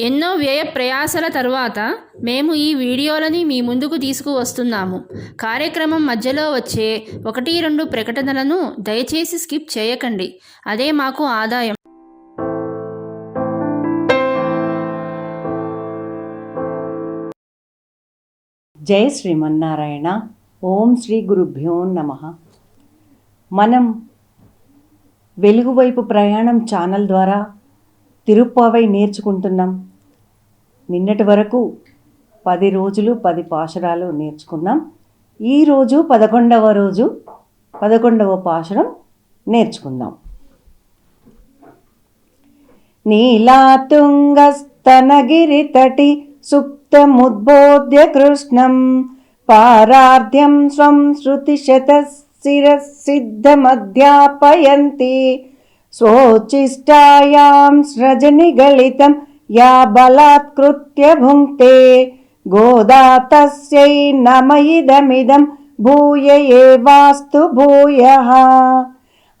ఎన్నో వ్యయ ప్రయాసల తరువాత మేము ఈ వీడియోలని మీ ముందుకు తీసుకువస్తున్నాము. కార్యక్రమం మధ్యలో వచ్చే ఒకటి రెండు ప్రకటనలను దయచేసి స్కిప్ చేయకండి. అదే మాకు ఆదాయం. జై శ్రీమన్నారాయణ. ఓం శ్రీ గురుభ్యో నమ. మనం వెలుగువైపు ప్రయాణం ఛానల్ ద్వారా తిరుప్పావై నేర్చుకుంటున్నాం. నిన్నటి వరకు పది రోజులు పది పాశురాలు నేర్చుకున్నాం ఈరోజు పదకొండవ రోజు పదకొండవ పాశురం నేర్చుకుందాం नीलातुङ्गस्तनगिरितटि सुप्तमुद्बोध्य कृष्णं पारार्ध्यं स्वं श्रुतिशतशिरःसिद्धमध्यापयन्ति स्वोच्छिष्टायां स्रजनिगलितं या बलात्कृत्य भुङ्क्ते गोदा तस्यै नम इदमिदं भूय एवास्तु भूयः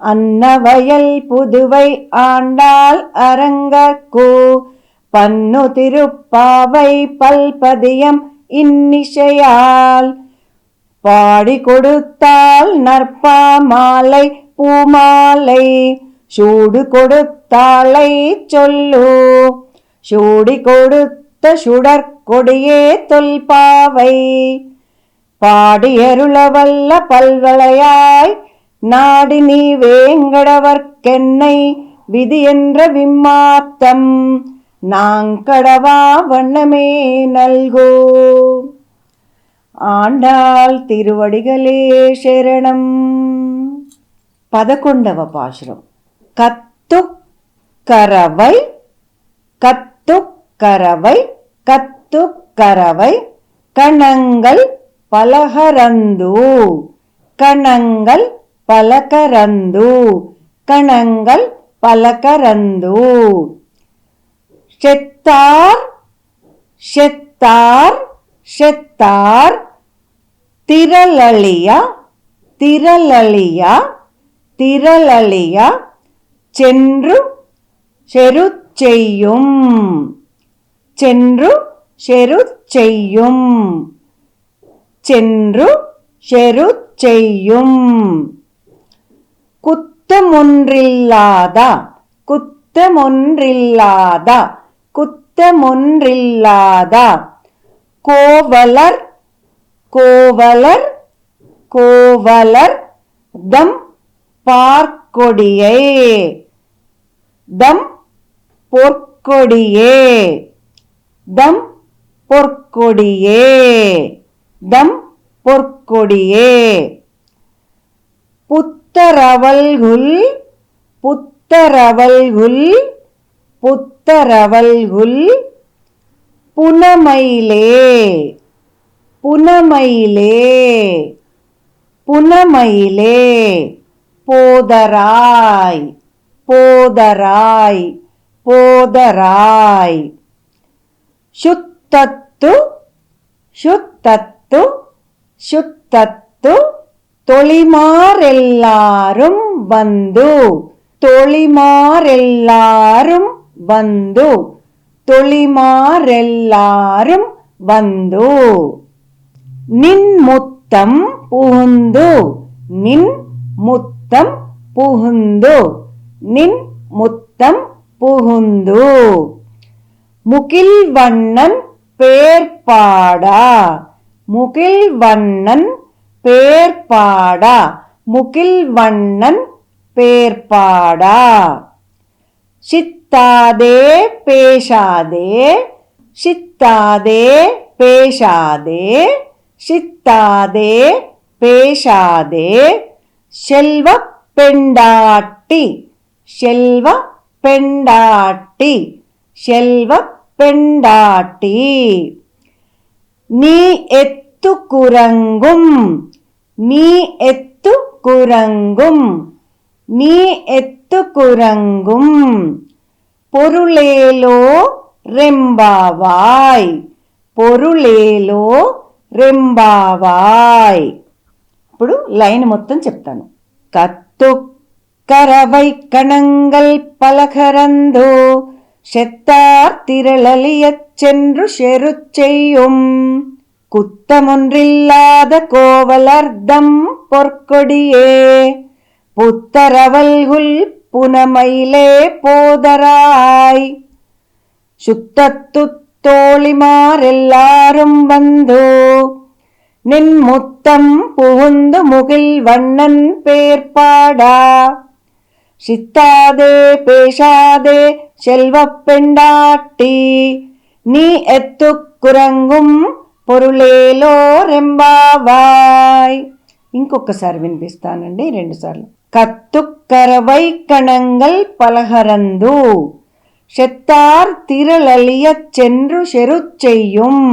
அன்னவயல் புதுவை ஆண்டாள் அரங்கற்கு பன்னு திருப்பாவை பல்பதியம் இன்னிசையால் பாடி கொடுத்தாள் நற்பா மாலை பூமாலை சூடு கொடுத்தாளை சொல்லு சூடி கொடுத்த சுடற்கொடியே தொல்பாவை பாடியருளவல்ல பல்வளையாய் நாடி நீ வேங்கடவர்க்கென்னை விதி என்ற விம்மாத்தம் நாங்கடவா வண்ணமே நல்கோ ஆண்டாள் திருவடிகளே శరణం పదకొండవ పాశురం కత్తు కరవై కత్తు కరవై కత్తు కరవై కణంగల్ పలహరందు కణంగల్ పలకరందు కణంగల్ పలకరందు షెత్తార్ షెత్తార్ షెత్తార్ తిరలళియ తిరలళియ செய்யும். சென்று ஷெரு செய்யும். சென்று ஷெரு செய்யும். குத்தமொன்றில்லாதா குத்தமொன்றில்லாதா குத்தமொன்றில்லாதா. கோவலர் கோவலர் கோவலர் தம் பார்க்கொடியே. தம் பொற்கொடியே. தம் பொற்கொடியே. தம் பொற்கொடியே. புத்தரவல்குல் புத்தரவல்குல் புத்தரவல்குல் புனமையிலே. புனமையிலே. புனமையிலே. போதராய் போதராய். போதராய் சுத்தத்து சுத்தத்து சுத்தத்து தொழிமாரெல்லாரும் வந்து தொழிமாரெல்லாரும் வந்து தொழிமாரெல்லாரும் வந்து. நின் முத்தம் புகுந்து நின் முத்தம் புகுந்து நின் முத்தம் புகுந்து முகில் வண்ணன் பேர்பாடா முகில் வண்ணன் பேர்பாடா முகில் வண்ணன் பேர்பாடா சித்தாதே பேசாதே சித்தாதே பேசாதே சித்தாதே பேசாதே செல்வ பெண்டாட்டி செல்வ பெண்டாட்டி செல்வ பெண்டாட்டி நீ எத்து குரங்கும் நீ எத்து குரங்கும் நீ எத்து குரங்கும் பொருளேலோ రెంబావాయ్ పొరులేలో రెంబావాయ్ ఇప్పుడు లైన్ మొత్తం చెప్తాను కత్తు கரவை கணங்கள் பலகரந்தோ செத்தார் திரளலியச் சென்று செரு செய்யும். குத்தமொன்றில்லாத கோவலர்தம் பொற்கொடியே புத்தரவல்குல் புனமயிலே போதராய். சுத்தத்துத்தோழிமாரெல்லாரும் வந்து நின் முத்தம் புகுந்து முகில் வண்ணன் பேர்பாடா. சித்தாதே பேசாதே செல்வப் பெண்டாட்டி நீ ఎత్తుకురంగుం పొరులేలో రెంబావాయ్ ఇంకొకసారి వినిపిస్తానండి రెండుసార్లు కత్తుక్కరవై కణంగల్ పలహరందు செத்தார் திரளலியச் சென்று செருச்செய்யும்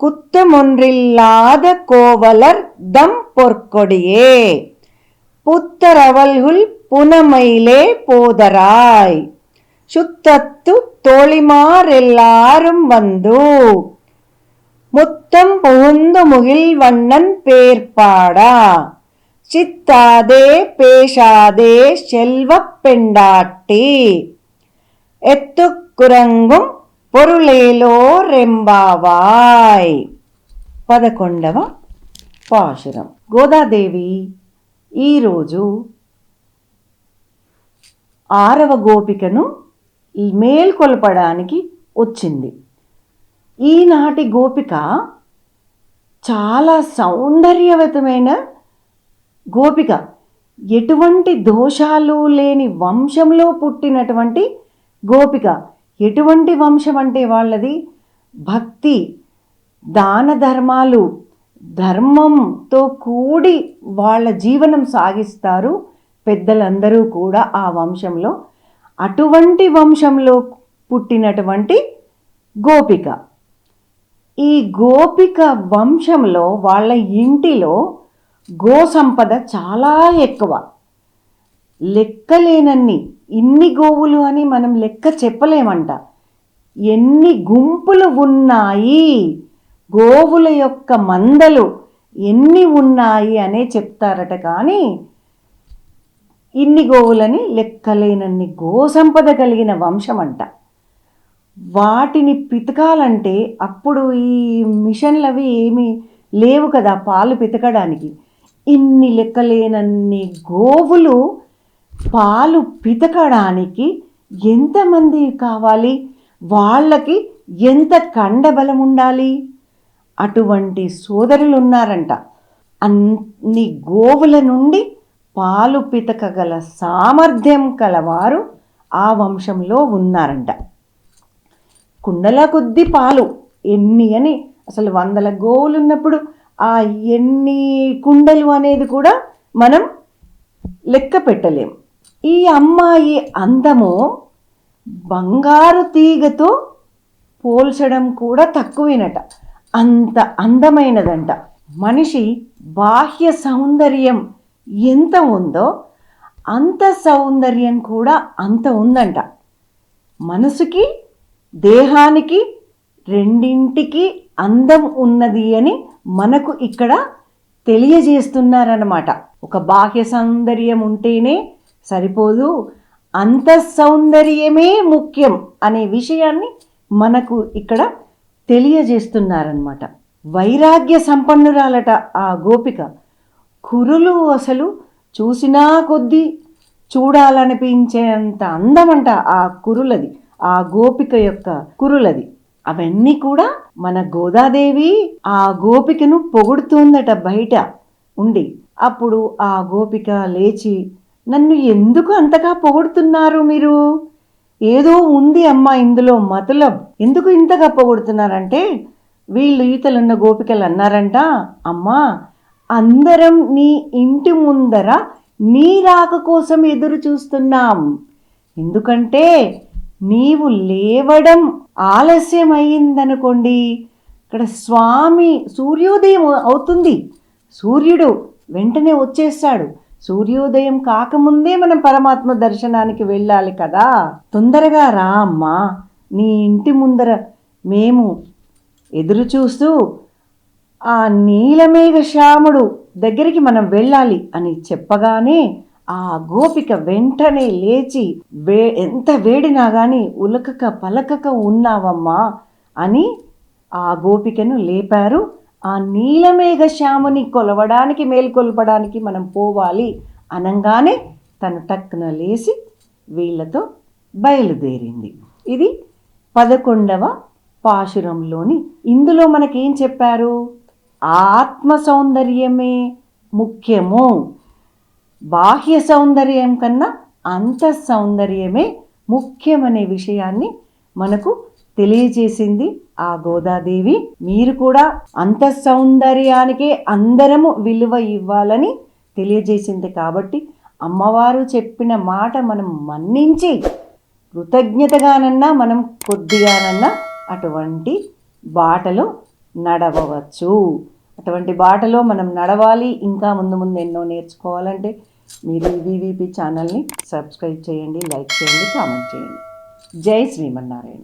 குத்தமொன்றில்லாத கோவலர் தம் பொற்கொடியே புத்தரவல்குல் புனமையிலே போதராய் சுத்தத்து தோழிமாரெல்லாரும் வந்து முத்தம் புகுந்து முகில் வண்ணன் பேர்பாடா சித்தாதே பேசாதே செல்வப் பெண்டாட்டி ఎత్తుకురంగుం పొరులేలో రెంబావాయ్ పదకొండవ పాశురం గోదాదేవి ఈరోజు ఆరవ గోపికను మేల్కొల్పడానికి వచ్చింది. ఈనాటి గోపిక చాలా సౌందర్యవతమైన గోపిక. ఎటువంటి దోషాలు లేని వంశంలో పుట్టినటువంటి గోపిక. ఎటువంటి వంశం అంటే వాళ్ళది? భక్తి దాన ధర్మాలు ధర్మంతో కూడి వాళ్ళ జీవనం సాగిస్తారు పెద్దలందరూ కూడా ఆ వంశంలో. అటువంటి వంశంలో పుట్టినటువంటి గోపిక. ఈ గోపిక వంశంలో వాళ్ళ ఇంటిలో గో సంపద చాలా ఎక్కువ. లెక్కలేనన్ని. ఇన్ని గోవులు అని మనం లెక్క చెప్పలేమంట. ఎన్ని గుంపులు ఉన్నాయి. గోవుల యొక్క మందలు ఎన్ని ఉన్నాయి అనే చెప్తారట. కానీ ఇన్ని గోవులని లెక్కలేనన్ని గోసంపద కలిగిన వంశం అంట వాటిని పితకాలంటే అప్పుడు ఈ మిషన్లు అవి ఏమీ లేవు కదా పాలు పితకడానికి. ఇన్ని లెక్కలేనన్ని గోవులు పాలు పితకడానికి ఎంతమంది కావాలి? వాళ్ళకి ఎంత కండబలం ఉండాలి? అటువంటి సోదరులు ఉన్నారంట అన్ని గోవుల నుండి పాలు పితకగల సామర్థ్యం కలవారు ఆ వంశంలో ఉన్నారంట. కుండల కొద్ది పాలు ఎన్ని అని అసలు వందల గోవులు ఉన్నప్పుడు ఆ ఎన్ని కుండలు అనేది కూడా మనం లెక్క పెట్టలేం. ఈ అమ్మాయి అందము బంగారు తీగతో పోల్చడం కూడా తక్కువేనట. అంత అందమైనదంట. మనిషి బాహ్య సౌందర్యం ఎంత ఉందో అంత సౌందర్యం కూడా అంత ఉందంట. మనసుకి దేహానికి రెండింటికి అందం ఉన్నది అని మనకు ఇక్కడ తెలియజేస్తున్నారన్నమాట. ఒక బాహ్య సౌందర్యం ఉంటేనే సరిపోదు అంత సౌందర్యమే ముఖ్యం అనే విషయాన్ని మనకు ఇక్కడ తెలియజేస్తున్నారనమాట వైరాగ్య సంపన్నురాలట ఆ గోపిక. కురులు అసలు చూసినా కొద్దీ చూడాలనిపించేంత అందమంట ఆ కురులది ఆ గోపిక యొక్క కురులది. అవన్నీ కూడా మన గోదాదేవి ఆ గోపికను పొగుడుతుందట బయట ఉండి. అప్పుడు ఆ గోపిక లేచి నన్ను ఎందుకు అంతగా పొగుడుతున్నారు మీరు? ఏదో ఉంది అమ్మా ఇందులో మతలం ఎందుకు ఇంత గప్పగొడుతున్నారంటే? వీళ్ళు ఈతలున్న గోపికలు అన్నారంట. అమ్మా అందరం నీ ఇంటి ముందర నీ రాక కోసం ఎదురు చూస్తున్నాం. ఎందుకంటే నీవు లేవడం ఆలస్యం అయ్యిందనుకోండి ఇక్కడ స్వామి సూర్యోదయం అవుతుంది. సూర్యుడు వెంటనే వచ్చేస్తాడు. సూర్యోదయం కాకముందే మనం పరమాత్మ దర్శనానికి వెళ్ళాలి కదా. తొందరగా రా అమ్మా. నీ ఇంటి ముందర మేము ఎదురు చూస్తూ ఆ నీలమేఘ శ్యాముడు దగ్గరికి మనం వెళ్ళాలి అని చెప్పగానే ఆ గోపిక వెంటనే లేచి వే ఎంత వేడినా గాని ఉలకక పలకక ఉన్నావమ్మా అని ఆ గోపికను లేపారు. ఆ నీలమేఘ శ్యాముని కొలవడానికి మేల్కొల్పడానికి మనం పోవాలి అనంగానే తను టక్కున లేచి వీళ్ళతో బయలుదేరింది. ఇది పదకొండవ పాశురంలోని ఇందులో మనకేం చెప్పారు? ఆత్మ సౌందర్యమే ముఖ్యము. బాహ్య సౌందర్యం కన్నా అంత సౌందర్యమే ముఖ్యమనే విషయాన్ని మనకు తెలియజేసింది ఆ గోదాదేవి. మీరు కూడా అంత సౌందర్యానికే అందరము విలువ ఇవ్వాలని తెలియజేసింది కాబట్టి అమ్మవారు చెప్పిన మాట మనం మన్నించి కృతజ్ఞతగానన్నా మనం కొద్దిగానన్నా అటువంటి బాటలో నడవవచ్చు. అటువంటి బాటలో మనం నడవాలి. ఇంకా ముందు ముందు ఎన్నో నేర్చుకోవాలంటే మీరు వివిపి ఛానల్ని సబ్స్క్రైబ్ చేయండి లైక్ చేయండి కామెంట్ చేయండి. జై శ్రీమన్నారాయణ.